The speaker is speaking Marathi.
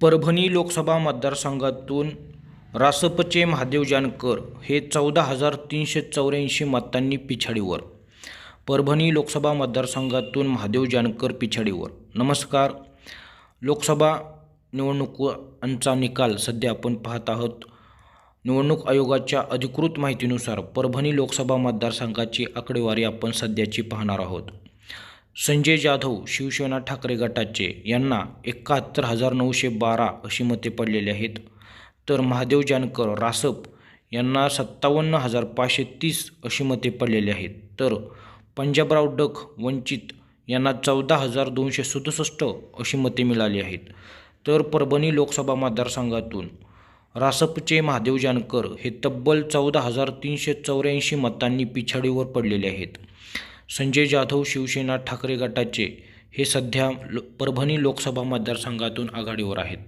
परभणी लोकसभा मतदारसंघातून रासपचे महादेव जानकर हे चौदा हजार तीनशे चौऱ्याऐंशी मतांनी पिछाडीवर. परभणी लोकसभा मतदारसंघातून महादेव जानकर पिछाडीवर. नमस्कार. लोकसभा निवडणुकांचा निकाल सध्या आपण पाहत आहोत. निवडणूक आयोगाच्या अधिकृत माहितीनुसार परभणी लोकसभा मतदारसंघाची आकडेवारी आपण सध्याची पाहणार आहोत. संजय जाधव शिवसेना ठाकरे गटाचे यांना एकाहत्तर हजार नऊशे बारा अशी मते पडलेली आहेत. तर महादेव जानकर रासप यांना सत्तावन्न हजार पाचशे तीस अशी मते पडलेली आहेत. तर पंजाबराव डक वंचित यांना चौदा हजार दोनशे सदुसष्ट अशी मते मिळाली आहेत. तर परभणी लोकसभा मतदारसंघातून रासपचे महादेव जानकर हे तब्बल चौदा हजार तीनशे चौऱ्याऐंशी मतांनी पिछाडीवर पडलेले आहेत. संजय जाधव शिवसेना ठाकरे गटाचे हे सध्या लो परभणी लोकसभा मतदारसंघातून आघाडीवर आहेत.